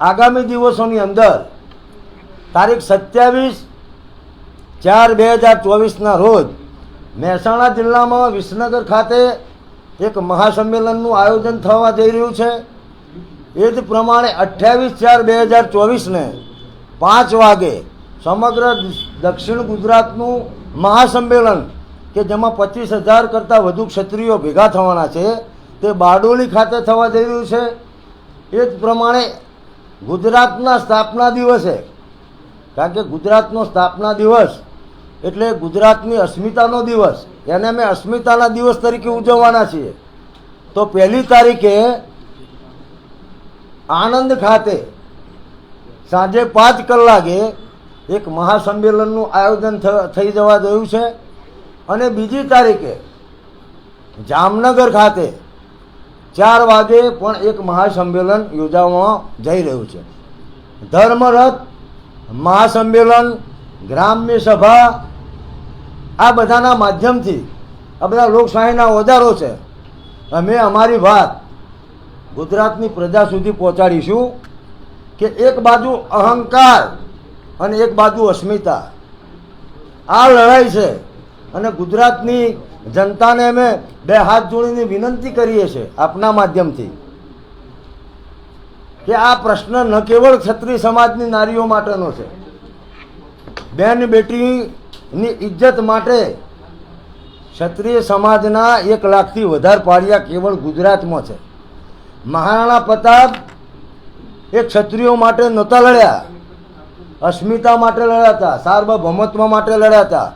આગામી દિવસોની અંદર તારીખ સત્યાવીસ ચાર બે હજાર ચોવીસના રોજ મહેસાણા જિલ્લામાં વિસનગર ખાતે એક મહાસંમેલનનું આયોજન થવા જઈ રહ્યું છે. એ જ પ્રમાણે અઠ્યાવીસ ચાર બે હજાર ચોવીસને પાંચ વાગે સમગ્ર દક્ષિણ ગુજરાતનું મહાસંમેલન, કે જેમાં પચીસ હજાર કરતાં વધુ ક્ષત્રિયો ભેગા થવાના છે, તે બારડોલી ખાતે થવા જઈ રહ્યું છે. એ જ પ્રમાણે ગુજરાતના સ્થાપના દિવસે, કારણ કે ગુજરાતનો સ્થાપના દિવસ એટલે ગુજરાતની અસ્મિતાનો દિવસ, એને અમે અસ્મિતાના દિવસ તરીકે ઉજવવાના છીએ. તો પહેલી તારીખે આણંદ ખાતે સાંજે પાંચ કલાકે એક મહાસંમેલનનું આયોજન થઈ જવા જોયું છે. અને બીજી તારીખે જામનગર ખાતે ચાર વાગે પણ એક મહાસંમેલન યોજાવામાં જઈ રહ્યું છે. ધર્મરથ, મહાસંમેલન, ગ્રામ્ય સભા, આ બધાના માધ્યમથી આ બધા લોકશાહીના ઓજારો છે. અમે અમારી વાત ગુજરાતની પ્રજા સુધી પહોંચાડીશું કે એક બાજુ અહંકાર અને એક બાજુ અસ્મિતા. આ લડાઈ છે અને ગુજરાતની જનતાને અમે બે હાથ જોડીને વિનંતી કરીએ છીએ આપના માધ્યમથી કે આ પ્રશ્ન ન કેવળ ક્ષત્રિય સમાજની નારીઓ માટેનો છે. બેન બેટીની ઇજ્જત માટે ક્ષત્રિય સમાજના એક લાખથી વધારે પાળિયા કેવળ ગુજરાતમાં છે. મહારાણા પ્રતાપ એ ક્ષત્રિયો માટે નહોતા લડ્યા. અસ્મિતા માટે લડ્યા હતા. સાર્વભૌમત્વ માટે લડ્યા હતા.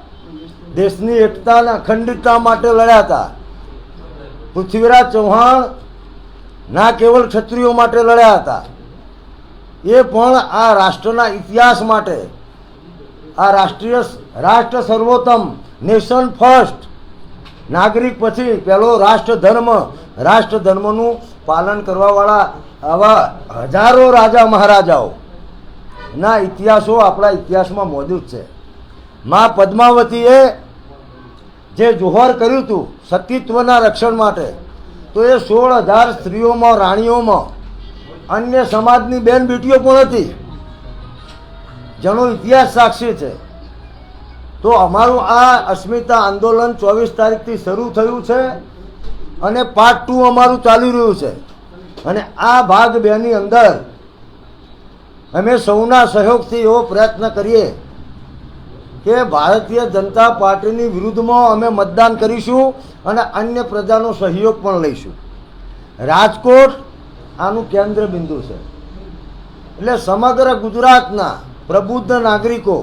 દેશની એકતા અને અખંડિતતા માટે લડ્યા હતા. પૃથ્વીરાજ ચૌહાણ ના કેવળ ક્ષત્રિયો માટે લડ્યા હતા. એ પણ આ રાષ્ટ્રના ઇતિહાસ માટે. આ રાષ્ટ્રીય રાષ્ટ્ર સર્વોત્તમ, નેશન ફર્સ્ટ. નાગરિક પછી પહેલો રાષ્ટ્ર ધર્મ રાષ્ટ્ર ધર્મનું પાલન કરવાવાળા આવા હજારો રાજા મહારાજાઓ. ના ઇતિહાસો આપણા ઇતિહાસમાં મોજૂદ છે. મા પદ્માવતીએ જે જોહર કર્યું હતું સતીત્વના રક્ષણ માટે, તો એ સોળ હજાર સ્ત્રીઓમાં, રાણીઓમાં, અન્ય સમાજની બેન બેટીઓ પણ હતી. જેનો ઇતિહાસ સાક્ષી છે. તો અમારું આ અસ્મિતા આંદોલન ચોવીસ તારીખથી શરૂ થયું છે અને પાર્ટ ટુ અમારું ચાલી રહ્યું છે. અને આ ભાગ બેની અંદર અમે સૌના સહયોગથી એવો પ્રયત્ન કરીએ કે ભારતીય જનતા પાર્ટીની વિરુદ્ધમાં અમે મતદાન કરીશું અને અન્ય પ્રજાનો સહયોગ પણ લઈશું. રાજકોટ આનું કેન્દ્ર બિંદુ છે. એટલે સમગ્ર ગુજરાતના પ્રબુદ્ધ નાગરિકો,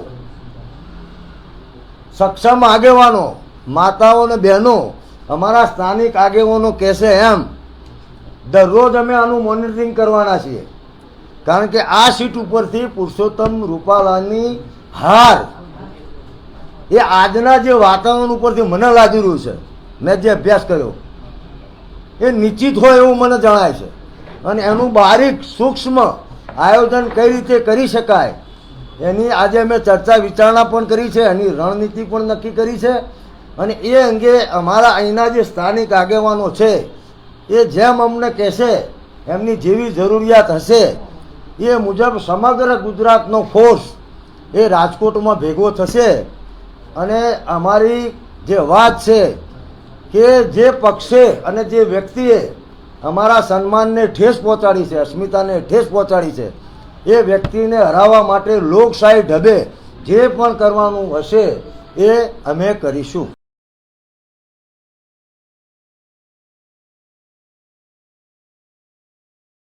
સક્ષમ આગેવાનો, માતાઓ અને બહેનો અમારા સ્થાનિક આગેવાનો કહેશે એમ, દરરોજ અમે આનું મોનિટરિંગ કરવાના છીએ. કારણ કે આ સીટ ઉપરથી પુરુષોત્તમ રૂપાલાની હાર એ આજના જે વાતાવરણ ઉપરથી મને લાગી રહ્યું છે, મેં જે અભ્યાસ કર્યો, એ નિશ્ચિત હોય એવું મને જણાય છે. અને એનું બારીક સૂક્ષ્મ આયોજન કઈ રીતે કરી શકાય, એની આજે અમે ચર્ચા વિચારણા પણ કરી છે, એની રણનીતિ પણ નક્કી કરી છે. અને એ અંગે અમારા અહીંના જે સ્થાનિક આગેવાનો છે, એ જેમ અમને કહેશે, એમની જેવી જરૂરિયાત હશે, એ મુજબ સમગ્ર ગુજરાતનો ફોર્સ એ રાજકોટમાં ભેગો થશે. અને અમારી જે વાત છે કે જે પક્ષે અને જે વ્યક્તિએ અમારા સન્માનને ઠેસ પહોંચાડી છે, અસ્મિતાને ઠેસ પહોંચાડી છે, એ વ્યક્તિને હરાવવા માટે લોકશાહી ઢબે જે પણ કરવાનું હશે એ અમે કરીશું.